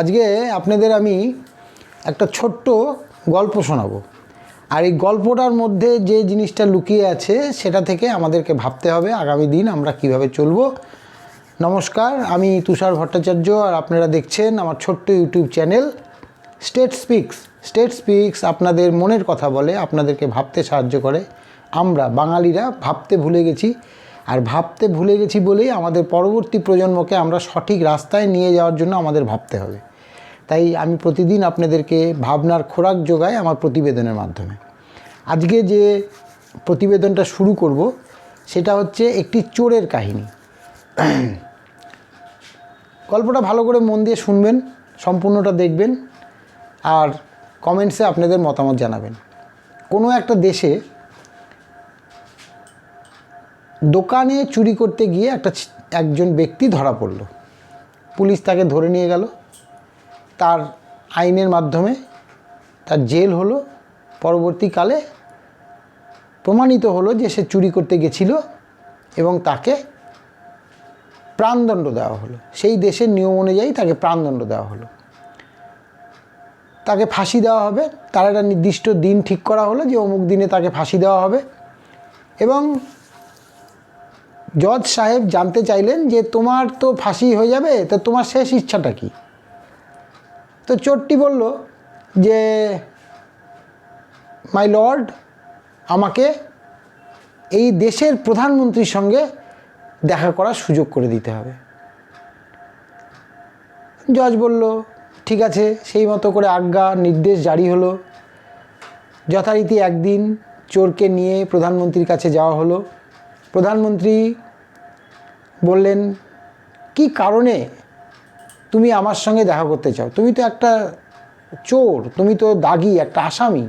আজকে আপনাদের আমি একটা ছোট্ট গল্প শোনাবো। আর এই গল্পটার মধ্যে যে জিনিসটা লুকিয়ে আছে, সেটা থেকে আমাদেরকে ভাবতে হবে আগামী দিন আমরা কীভাবে চলবো। নমস্কার, আমি তুষার ভট্টাচার্য আর আপনারা দেখছেন আমার ছোট্ট YouTube channel state speaks state speaks আপনাদের মনের কথা বলে, আপনাদেরকে ভাবতে সাহায্য করে। আমরা বাঙালিরা ভাবতে ভুলে গেছি। আর ভাবতে ভুলে গেছি বলেই আমাদের পরবর্তী প্রজন্মকে আমরা সঠিক রাস্তায় নিয়ে যাওয়ার জন্য আমাদের ভাবতে হবে। তাই আমি প্রতিদিন আপনাদেরকে ভাবনার খোরাক যোগাই আমার প্রতিবেদনের মাধ্যমে। আজকে যে প্রতিবেদনটা শুরু করব, সেটা হচ্ছে একটি চোরের কাহিনী। গল্পটা ভালো করে মন দিয়ে শুনবেন, সম্পূর্ণটা দেখবেন, আর কমেন্টসে আপনাদের মতামত জানাবেন। কোনো একটা দেশে দোকানে চুরি করতে গিয়ে একটা একজন ব্যক্তি ধরা পড়ল। পুলিশ তাকে ধরে নিয়ে গেল। তার আইনের মাধ্যমে তার জেল হলো। পরবর্তীকালে প্রমাণিত হলো যে সে চুরি করতে গেছিল এবং তাকে প্রাণদণ্ড দেওয়া হলো। সেই দেশের নিয়ম অনুযায়ী তাকে প্রাণদণ্ড দেওয়া হলো। তাকে ফাঁসি দেওয়া হবে। তার একটা নির্দিষ্ট দিন ঠিক করা হলো যে অমুক দিনে তাকে ফাঁসি দেওয়া হবে। এবং জজ সাহেব জানতে চাইলেন যে তোমার তো ফাঁসি হয়ে যাবে, তো তোমার শেষ ইচ্ছাটা কি? তো চোরটি বলল যে মাই লর্ড আমাকে এই দেশের প্রধানমন্ত্রীর সঙ্গে দেখা করার সুযোগ করে দিতে হবে। জজ বলল, ঠিক আছে, সেই মতো করে আজ্ঞা নির্দেশ জারি হলো। যথারীতি একদিন চোরকে নিয়ে প্রধানমন্ত্রীর কাছে যাওয়া হলো। প্রধানমন্ত্রী বললেন, কি কারণে তুমি আমার সঙ্গে দেখা করতে চাও? তুমি তো একটা চোর, তুমি তো দাগি, একটা আসামি।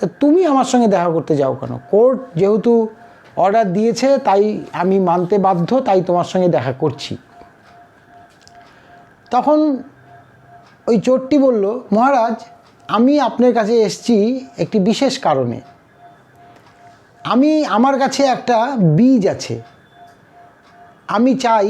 তা তুমি আমার সঙ্গে দেখা করতে যাও কেন? কোর্ট যেহেতু অর্ডার দিয়েছে, তাই আমি মানতে বাধ্য, তাই তোমার সঙ্গে দেখা করছি। তখন ওই চোরটি বলল, মহারাজ, আমি আপনার কাছে এসেছি একটি বিশেষ কারণে। আমি, আমার কাছে একটা বীজ আছে। আমি চাই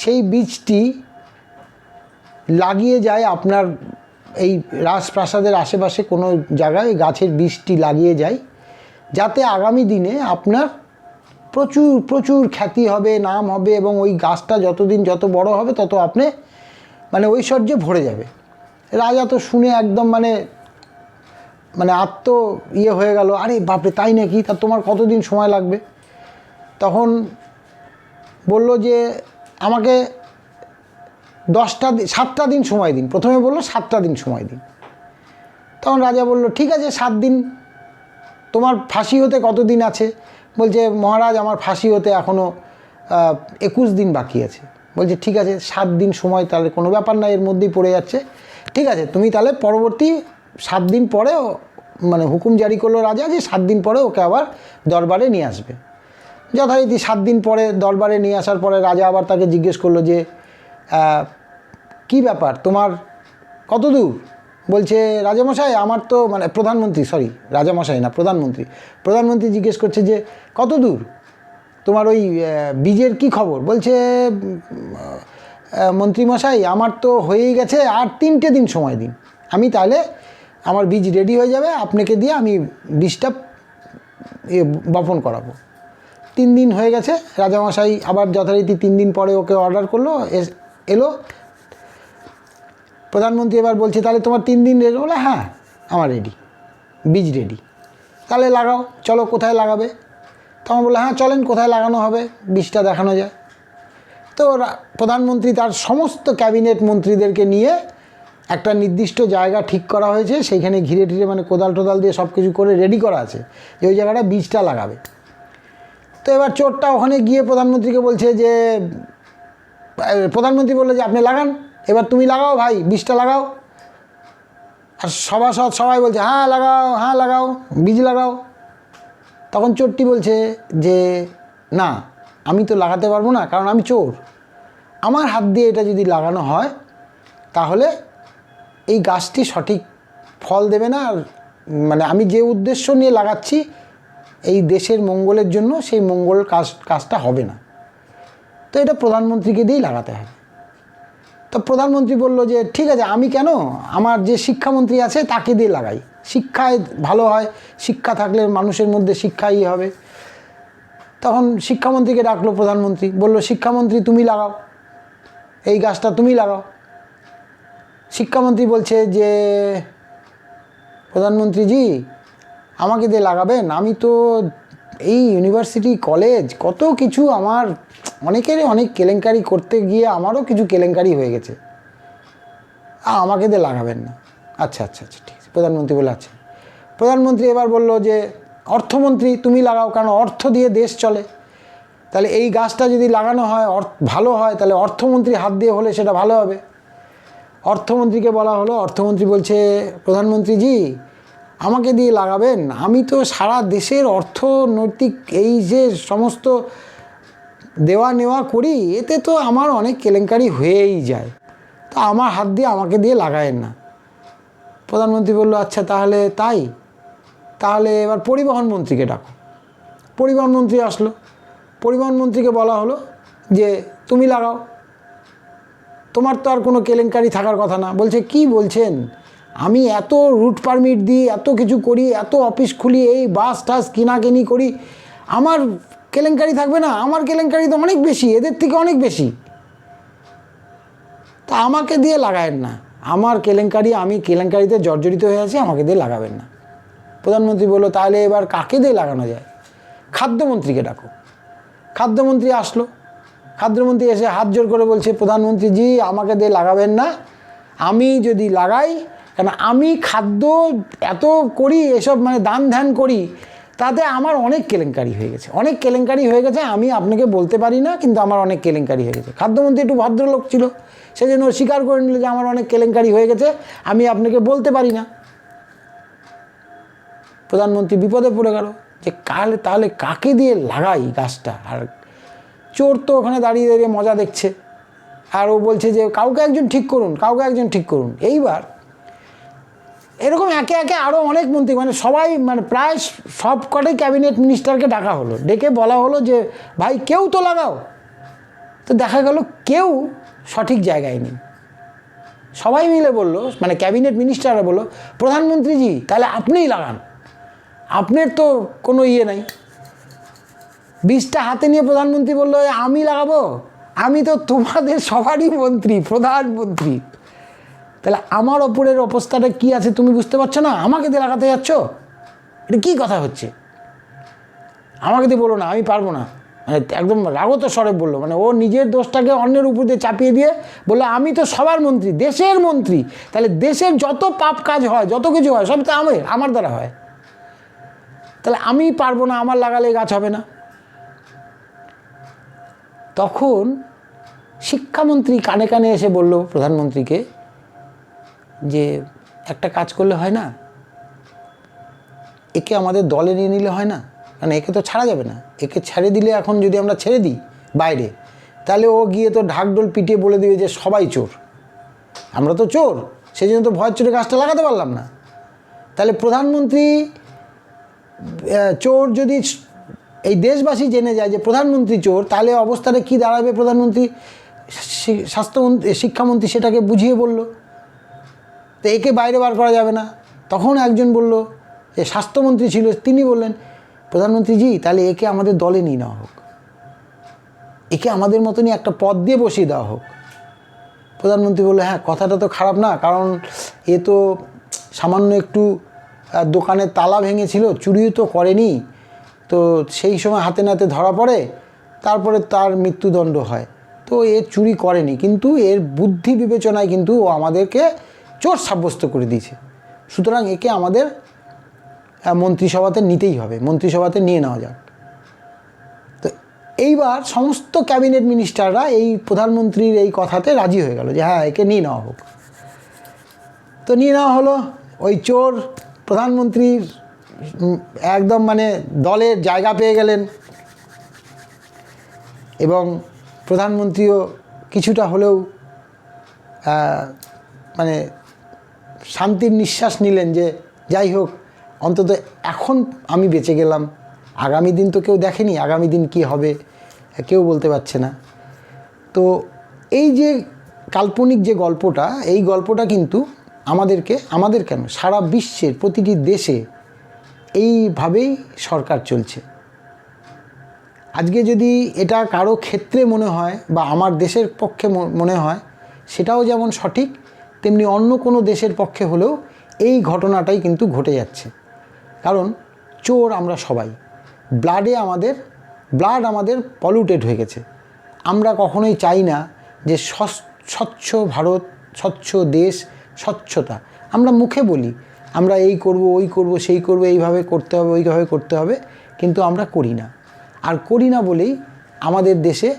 সেই বীজটি লাগিয়ে যায় আপনার এই রাজপ্রাসাদের আশেপাশে কোনো জায়গায় গাছের বীজটি লাগিয়ে যায়, যাতে আগামী দিনে আপনার প্রচুর প্রচুর খ্যাতি হবে, নাম হবে এবং ওই গাছটা যতদিন যত বড় হবে তত আপনি মানে ঐশ্বর্যে ভরে যাবে। রাজা তো শুনে একদম মানে মানে আত্ম ইয়ে হয়ে গেল, আরে বাপরে, তাই নাকি? তা তোমার কতদিন সময় লাগবে? তখন বলল যে আমাকে দশটা সাতটা দিন সময় দিন। প্রথমে বলল সাতটা দিন সময় দিন। তখন রাজা বলল, ঠিক আছে, সাত দিন। তোমার ফাঁসি হতে কতদিন আছে? বলছে, মহারাজ, আমার ফাঁসি হতে এখনও একুশ দিন বাকি আছে। বলছে, ঠিক আছে, সাত দিন সময় তাহলে কোনো ব্যাপার না, এর মধ্যেই পড়ে যাচ্ছে। ঠিক আছে, তুমি তাহলে পরবর্তী সাত দিন পরেও মানে হুকুম জারি করল রাজা যে সাত দিন পরে ওকে আবার দরবারে নিয়ে আসবে। যথারীতি সাত দিন পরে দরবারে নিয়ে আসার পরে রাজা আবার তাকে জিজ্ঞেস করল যে কি ব্যাপার? তোমার কত দূর? বলছে, রাজামশাই, আমার তো মানে প্রধানমন্ত্রী সরি রাজামশাই না, প্রধানমন্ত্রী। প্রধানমন্ত্রী জিজ্ঞেস করছে যে, কত দূর? তোমার ওই বীজের কি খবর? বলছে মন্ত্রীমশাই, আমার তো হয়েই গেছে আর তিনটে দিন সময় দিন। আমি তাহলে আমার বীজ রেডি হয়ে যাবে, আপনাকে দিয়ে আমি বীজটা ইয়ে বপন করাবো। তিন দিন হয়ে গেছে। রাজামশাই আবার যথারীতি তিন দিন পরে ওকে অর্ডার করল এলো। প্রধানমন্ত্রী এবার বলছে, তাহলে তোমার তিন দিন রেডি বলে হ্যাঁ আমার রেডি বীজ রেডি তাহলে লাগাও, চলো কোথায় লাগাবে? তখন বলল হ্যাঁ চলেন কোথায় লাগানো হবে, বীজটা দেখানো যায়। তো প্রধানমন্ত্রী তার সমস্ত ক্যাবিনেট মন্ত্রীদেরকে নিয়ে একটা নির্দিষ্ট জায়গা ঠিক করা হয়েছে, সেইখানে ঘিরে টিরে মানে কোদাল টোদাল দিয়ে সব কিছু করে রেডি করা আছে, যে ওই জায়গাটা বীজটা লাগাবে। তো এবার চোরটা ওখানে গিয়ে প্রধানমন্ত্রীকে বলছে যে প্রধানমন্ত্রী বলল যে, আপনি লাগান। এবার তুমি লাগাও ভাই, বীজটা লাগাও। আর সভাসদ সবাই বলছে হ্যাঁ লাগাও হ্যাঁ লাগাও, বীজ লাগাও। তখন চোরটি বলছে যে, না, আমি তো লাগাতে পারব না, কারণ আমি চোর। আমার হাত দিয়ে এটা যদি লাগানো হয়, তাহলে এই গাছটি সঠিক ফল দেবে না। আর মানে আমি যে উদ্দেশ্য নিয়ে লাগাচ্ছি এই দেশের মঙ্গলের জন্য সেই মঙ্গল কাজ, কাজটা হবে না। তো এটা প্রধানমন্ত্রীকে দিয়েই লাগাতে হবে। তো প্রধানমন্ত্রী বলল যে, ঠিক আছে, আমি কেন? আমার যে শিক্ষামন্ত্রী আছে, তাকে দিয়ে লাগাই। শিক্ষায় ভালো হয়, শিক্ষা থাকলে মানুষের মধ্যে শিক্ষাই হবে। তখন শিক্ষামন্ত্রীকে ডাকলো প্রধানমন্ত্রী, বলল, শিক্ষামন্ত্রী, তুমি লাগাও। এই গাছটা তুমি লাগাও। শিক্ষামন্ত্রী বলছে যে, প্রধানমন্ত্রীজি আমাকে দিয়ে লাগাবেন? আমি তো এই ইউনিভার্সিটি কলেজ কত কিছু আমার অনেকেরই অনেক কেলেঙ্কারি করতে গিয়ে আমারও কিছু কেলেঙ্কারি হয়ে গেছে। আমাকে দিয়ে লাগাবেন না। আচ্ছা আচ্ছা আচ্ছা ঠিক আছে। প্রধানমন্ত্রী বলে আচ্ছা। প্রধানমন্ত্রী এবার বলল যে, অর্থমন্ত্রী, তুমি লাগাও, কারণ অর্থ দিয়ে দেশ চলে। তাহলে এই গাছটা যদি লাগানো হয় অর্থ ভালো হয়, তাহলে অর্থমন্ত্রী হাত দিয়ে হলে সেটা ভালো হবে। অর্থমন্ত্রীকে বলা হলো। অর্থমন্ত্রী বলছে, প্রধানমন্ত্রীজি আমাকে দিয়ে লাগাবেন? আমি তো সারা দেশের অর্থনৈতিক এই যে সমস্ত দেওয়া নেওয়া করি, এতে তো আমার অনেক কেলেঙ্কারি হয়েই যায়। তো আমার হাত দিয়ে আমাকে দিয়ে লাগায়েন না। প্রধানমন্ত্রী বলল আচ্ছা তাহলে তাই। তাহলে এবার পরিবহন মন্ত্রীকে ডাকো। পরিবহন মন্ত্রী আসলো। পরিবহন মন্ত্রীকে বলা হলো যে, তুমি লাগাও। তোমার তো আর কোনো কেলেঙ্কারি থাকার কথা না। বলছে, কি বলছেন? আমি এত রুট পারমিট দিই, এত কিছু করি, এত অফিস খুলি, এই বাস টাস কিনাকিনি করি, আমার কেলেঙ্কারি থাকবে না? আমার কেলেঙ্কারি তো অনেক বেশি, এদের থেকে অনেক বেশি। তা আমাকে দিয়ে লাগায়েন না। আমার কেলেঙ্কারি, আমি কেলেঙ্কারিতে জর্জরিত হয়ে আছি, আমাকে দিয়ে লাগাবেন না। প্রধানমন্ত্রী বলল, তাহলে এবার কাকে দিয়ে লাগানো যায়? খাদ্যমন্ত্রীকে ডাকো। খাদ্যমন্ত্রী আসলো। খাদ্যমন্ত্রী এসে হাত জোর করে বলছে প্রধানমন্ত্রী জি আমাকে দিয়ে লাগাবেন না। আমি যদি লাগাই কেন আমি খাদ্য এত করি, এসব মানে দান ধ্যান করি, তাতে আমার অনেক কেলেঙ্কারি হয়ে গেছে। অনেক কেলেঙ্কারি হয়ে গেছে, আমি আপনাকে বলতে পারি না, কিন্তু আমার অনেক কেলেঙ্কারি হয়ে গেছে। খাদ্যমন্ত্রী একটু ভদ্রলোক ছিল, সেজন্য স্বীকার করে নিল যে আমার অনেক কেলেঙ্কারি হয়ে গেছে, আমি আপনাকে বলতে পারি না। প্রধানমন্ত্রী বিপদে পড়ে গেল, যে কালে তাহলে কাকে দিয়ে লাগাই গাছটা? আর চোর তো ওখানে দাঁড়িয়ে দাঁড়িয়ে মজা দেখছে। আর ও বলছে যে, কাউকে একজন ঠিক করুন, কাউকে একজন ঠিক করুন। এইবার এরকম একে একে আরও অনেক মন্ত্রী মানে সবাই মানে প্রায় সব কটাই ক্যাবিনেট মিনিস্টারকে ডাকা হলো। ডেকে বলা হলো যে, ভাই, কেউ তো লাগাও। তো দেখা গেল কেউ সঠিক জায়গায় নেই। সবাই মিলে বলল মানে ক্যাবিনেট মিনিস্টাররা বলল প্রধানমন্ত্রীজি তাহলে আপনিই লাগান। আপনার তো কোনো ইয়ে নাই। বীজটা হাতে নিয়ে প্রধানমন্ত্রী বলল, আমি লাগাবো? আমি তো তোমাদের সবারই মন্ত্রী, প্রধানমন্ত্রী। তাহলে আমার ওপরের অবস্থাটা কি আছে তুমি বুঝতে পারছ না? আমাকে দিয়ে লাগাতে যাচ্ছ? এটা কী কথা হচ্ছে? আমাকে দিয়ে বলো না, আমি পারব না। মানে একদম রাগত স্বরে বলল মানে ও নিজের দোষটাকে অন্যের উপর দিয়ে চাপিয়ে দিয়ে বলল, আমি তো সবার মন্ত্রী, দেশের মন্ত্রী। তাহলে দেশের যত পাপ কাজ হয়, যত কিছু হয় সব তো আমার আমার দ্বারা হয়। তাহলে আমি পারব না, আমার লাগালে গাছ হবে না। তখন শিক্ষামন্ত্রী কানে কানে এসে বলল প্রধানমন্ত্রীকে যে একটা কাজ করলে হয় না, একে আমাদের দলে নিয়ে নিলে হয় না। কারণ একে তো ছাড়া যাবে না। একে ছেড়ে দিলে এখন যদি আমরা ছেড়ে দিই বাইরে, তাহলে ও গিয়ে তো ঢাকডোল পিটিয়ে বলে দিবে যে সবাই চোর। আমরা তো চোর সেই জন্য তো ভয়ের চোরে গাছটা লাগাতে পারলাম না। তাহলে প্রধানমন্ত্রী চোর যদি এই দেশবাসী জেনে যায় যে প্রধানমন্ত্রী চোর, তাহলে অবস্থাটা কি দাঁড়াবে প্রধানমন্ত্রী? স্বাস্থ্যমন্ত্রী, শিক্ষামন্ত্রী সেটাকে বুঝিয়ে বলল। তো একে বাইরে বার করা যাবে না। তখন একজন বলল যে স্বাস্থ্যমন্ত্রী ছিল, তিনি বললেন প্রধানমন্ত্রীজি তাহলে একে আমাদের দলে নিয়ে নেওয়া হোক। একে আমাদের মতনই একটা পদ দিয়ে বসিয়ে দেওয়া হোক। প্রধানমন্ত্রী বলল হ্যাঁ কথাটা তো খারাপ না, কারণ এ তো সামান্য একটু দোকানের তালা ভেঙেছিল, চুরিও তো করেনি। তো সেই সময় হাতে নাতে ধরা পড়ে, তারপরে তার মৃত্যুদণ্ড হয়। তো এ চুরি করেনি, কিন্তু এর বুদ্ধি বিবেচনায় কিন্তু ও আমাদেরকে চোর সাব্যস্ত করে দিয়েছে। সুতরাং একে আমাদের মন্ত্রিসভাতে নিতেই হবে। মন্ত্রিসভাতে নিয়ে নেওয়া যাক। তো এইবার সমস্ত ক্যাবিনেট মিনিস্টাররা এই প্রধানমন্ত্রীর এই কথাতে রাজি হয়ে গেল যে হ্যাঁ একে নিয়ে নেওয়া হোক। তো নিয়ে নেওয়া হলো। ওই চোর প্রধানমন্ত্রীর একদম মানে দলের জায়গা পেয়ে গেলেন। এবং প্রধানমন্ত্রীও কিছুটা হলেও মানে শান্তির নিঃশ্বাস নিলেন যে, যাই হোক, অন্তত এখন আমি বেঁচে গেলাম। আগামী দিন তো কেউ দেখেনি, আগামী দিন কি হবে, কেউ বলতে পারছে না। তো এই যে কাল্পনিক যে গল্পটা, এই গল্পটা কিন্তু আমাদেরকে, আমাদের কেন? সারা বিশ্বের প্রতিটি দেশে এইভাবেই সরকার চলছে। আজকে যদি এটা কারও ক্ষেত্রে মনে হয় বা আমার দেশের পক্ষে মনে হয়, সেটাও যেমন সঠিক তেমনি অন্য কোনো দেশের পক্ষে হলেও এই ঘটনাটাই কিন্তু ঘটে যাচ্ছে। কারণ চোর আমরা সবাই। ব্লাডে আমাদের, ব্লাড আমাদের পলিউটেড হয়ে গেছে। আমরা কখনোই চাই না যে স্বচ্ছ ভারত, স্বচ্ছ দেশ, স্বচ্ছতা। আমরা মুখে বলি, আমরা এই করব, ওই করব, সেই করব, এইভাবে করতে হবে, ওইভাবে করতে হবে, কিন্তু আমরা করি না। আর করি না বলেই আমাদের দেশে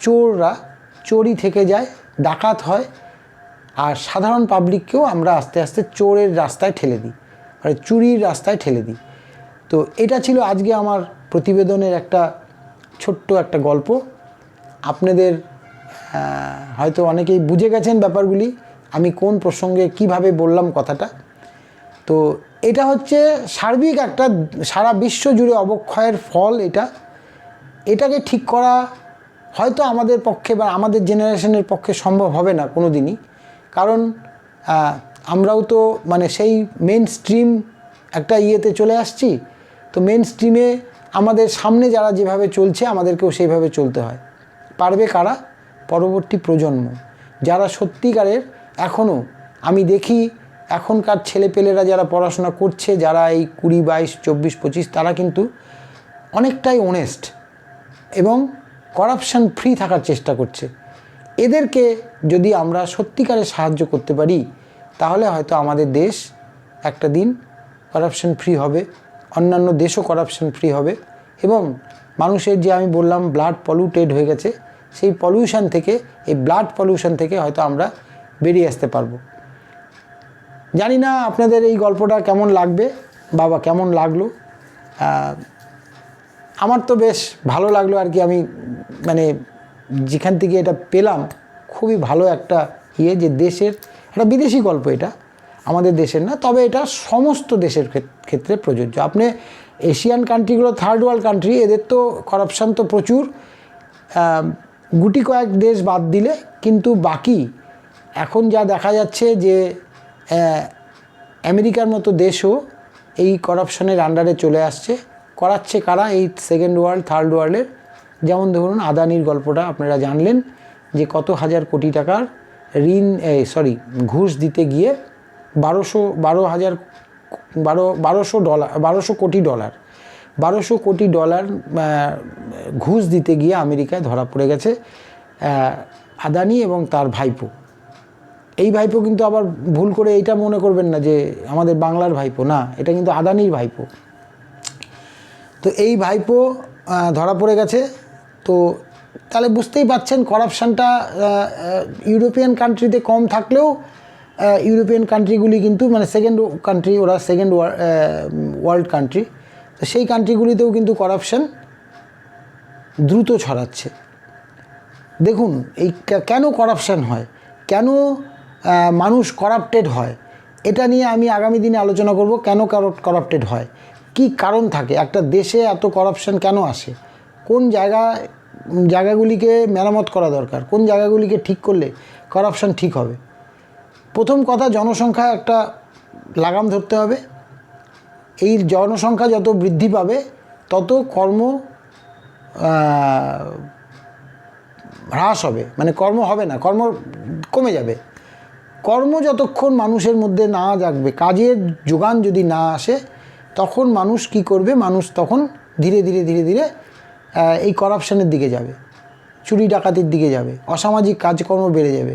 চোররা, চোরই থেকে যায়, ডাকাত হয় আর সাধারণ পাবলিককেও আমরা আস্তে আস্তে চোরের রাস্তায় ঠেলে দিই মানে চুরির রাস্তায় ঠেলে দিই। তো এটা ছিল আজকে আমার প্রতিবেদনের একটা ছোট্ট একটা গল্প। আপনাদের হয়তো অনেকেই বুঝে গেছেন ব্যাপারগুলি, আমি কোন প্রসঙ্গে কীভাবে বললাম কথাটা। তো এটা হচ্ছে সার্বিক একটা, সারা বিশ্ব জুড়ে অবক্ষয়ের ফল এটা। এটাকে ঠিক করা হয়তো আমাদের পক্ষে বা আমাদের জেনারেশনের পক্ষে সম্ভব হবে না কোনো দিনই কারণ আমরাও তো মানে সেই মেন স্ট্রিম একটা ইয়েতে চলে আসছি। তো মেন স্ট্রিমে আমাদের সামনে যারা যেভাবে চলছে, আমাদেরকেও সেইভাবে চলতে হয়। পারবে কারা? পরবর্তী প্রজন্ম। যারা সত্যিকারের এখনও আমি দেখি এখনকার ছেলেপেলেরা যারা পড়াশোনা করছে, যারা এই কুড়ি, বাইশ, চব্বিশ, পঁচিশ, তারা কিন্তু অনেকটাই অনেস্ট এবং করাপশান ফ্রি থাকার চেষ্টা করছে। এদেরকে যদি আমরা সত্যিকারে সাহায্য করতে পারি, তাহলে হয়তো আমাদের দেশ একটা দিন করাপশন ফ্রি হবে, অন্যান্য দেশও করাপশন ফ্রি হবে এবং মানুষের যে আমি বললাম ব্লাড পলিউটেড হয়ে গেছে, সেই পলিউশন থেকে, এই ব্লাড পলিউশন থেকে হয়তো আমরা বেরিয়ে আসতে পারব। জানি না আপনাদের এই গল্পটা কেমন লাগবে, বাবা কেমন লাগল। আমার তো বেশ ভালো লাগল আর কি, আমি মানে যেখান থেকে এটা পেলাম, খুবই ভালো একটা ইয়ে যে দেশের, একটা বিদেশি গল্প এটা, আমাদের দেশের না, তবে এটা সমস্ত দেশের ক্ষেত্রে প্রযোজ্য। আপনি এশিয়ান কান্ট্রিগুলো, থার্ড ওয়ার্ল্ড কান্ট্রি, এদের তো করাপশান তো প্রচুর গুটি কয়েক দেশ বাদ দিলে, কিন্তু বাকি, এখন যা দেখা যাচ্ছে যে আমেরিকার মতো দেশও এই করাপশনের আন্ডারে চলে আসছে। করাচ্ছে কারা? এই সেকেন্ড ওয়ার্ল্ড থার্ড ওয়ার্ল্ডের যেমন ধরুন আদানির গল্পটা আপনারা জানলেন যে কত হাজার কোটি টাকার ঋণ সরি ঘুষ দিতে গিয়ে বারোশো, বারো হাজার, বারো, বারোশো ডলার, বারোশো কোটি ডলার, বারোশো কোটি ডলার ঘুষ দিতে গিয়ে আমেরিকায় ধরা পড়ে গেছে আদানি এবং তার ভাইপো। এই ভাইপো কিন্তু আবার ভুল করে এইটা মনে করবেন না যে আমাদের বাংলার ভাইপো, না, এটা কিন্তু আদানির ভাইপো। তো এই ভাইপো ধরা পড়ে গেছে তো তাহলে বুঝতেই পাচ্ছেন করাপশানটা ইউরোপিয়ান কান্ট্রিতে কম থাকলেও ইউরোপিয়ান কান্ট্রিগুলি কিন্তু মানে সেকেন্ড কান্ট্রি ওরা সেকেন্ড ওয়ার্ল্ড কান্ট্রি তো সেই কান্ট্রিগুলিতেও কিন্তু করাপশান দ্রুত ছড়াচ্ছে। দেখুন, এই কেন করাপশান হয়? কেন মানুষ করাপ্টেড হয়? এটা নিয়ে আমি আগামী দিনে আলোচনা করব, কেন করাপ্টেড হয়? কি কারণ থাকে? একটা দেশে এত করাপশান কেন আসে? কোন জায়গা জায়গাগুলিকে মেরামত করা দরকার। কোন জায়গাগুলিকে ঠিক করলে করাপশান ঠিক হবে? প্রথম কথা, জনসংখ্যা একটা লাগাম ধরতে হবে। এই জনসংখ্যা যত বৃদ্ধি পাবে, তত কর্ম হ্রাস হবে। মানে কর্ম হবে না, কর্ম কমে যাবে। কর্ম যতক্ষণ মানুষের মধ্যে না জাগবে, কাজের যোগান যদি না আসে, তখন মানুষ কি করবে? মানুষ তখন ধীরে ধীরে ধীরে ধীরে এই করাপশনের দিকে যাবে, চুরি ডাকাতির দিকে যাবে, অসামাজিক কাজকর্ম বেড়ে যাবে।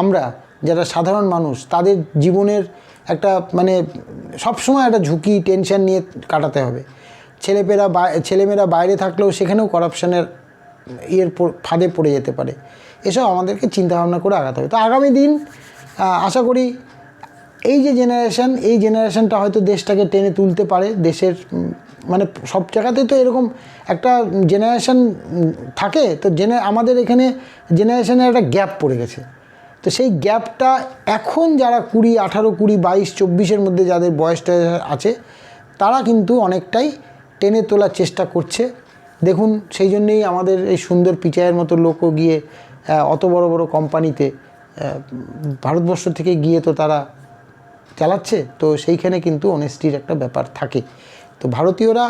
আমরা যারা সাধারণ মানুষ, তাদের জীবনের একটা মানে সবসময় একটা ঝুঁকি টেনশন নিয়ে কাটাতে হবে। ছেলেপেরা ছেলেমেয়েরা বাইরে থাকলেও সেখানেও করাপশনের ইয়ের ফাঁদে পড়ে যেতে পারে। এসব আমাদেরকে চিন্তাভাবনা করে আগাতে হবে। তো আগামী দিন আশা করি এই যে জেনারেশান এই জেনারেশানটা হয়তো দেশটাকে টেনে তুলতে পারে, দেশের মানে সব জায়গাতে তো এরকম একটা জেনারেশান থাকে। তো জেনে আমাদের এখানে জেনারেশনের একটা গ্যাপ পড়ে গেছে। তো সেই গ্যাপটা এখন যারা কুড়ি, আঠারো, কুড়ি, বাইশ, চব্বিশের মধ্যে যাদের বয়সটা আছে, তারা কিন্তু অনেকটাই টেনে তোলার চেষ্টা করছে। দেখুন, সেই জন্যেই আমাদের এই সুন্দর পিচাইয়ের মতো লোকও গিয়ে অত বড় বড় কোম্পানিতে ভারতবর্ষ থেকে গিয়ে তো তারা চালাচ্ছে, তো সেইখানে কিন্তু অনেস্টির একটা ব্যাপার থাকে। তো ভারতীয়রা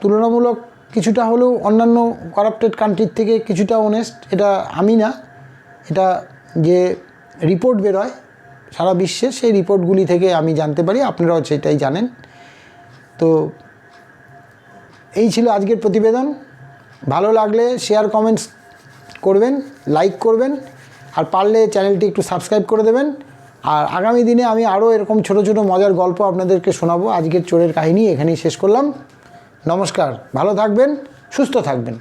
তুলনামূলক কিছুটা হলেও অন্যান্য করাপ্টেড কান্ট্রির থেকে কিছুটা অনেস্ট এটা আমি না। এটা যে রিপোর্ট বেরোয় সারা বিশ্বে, সেই রিপোর্টগুলি থেকে আমি জানতে পারি, আপনারাও সেটাই জানেন। তো এই ছিল আজকের প্রতিবেদন। ভালো লাগলে শেয়ার কমেন্টস করবেন লাইক করবেন, আর পারলে চ্যানেলটি একটু সাবস্ক্রাইব করে দেবেন। আর আগামী দিনে আমি আরও এরকম ছোট ছোট মজার গল্প আপনাদেরকে শোনাবো। আজকের চোরের কাহিনী এখানেই শেষ করলাম। নমস্কার, ভালো থাকবেন, সুস্থ থাকবেন।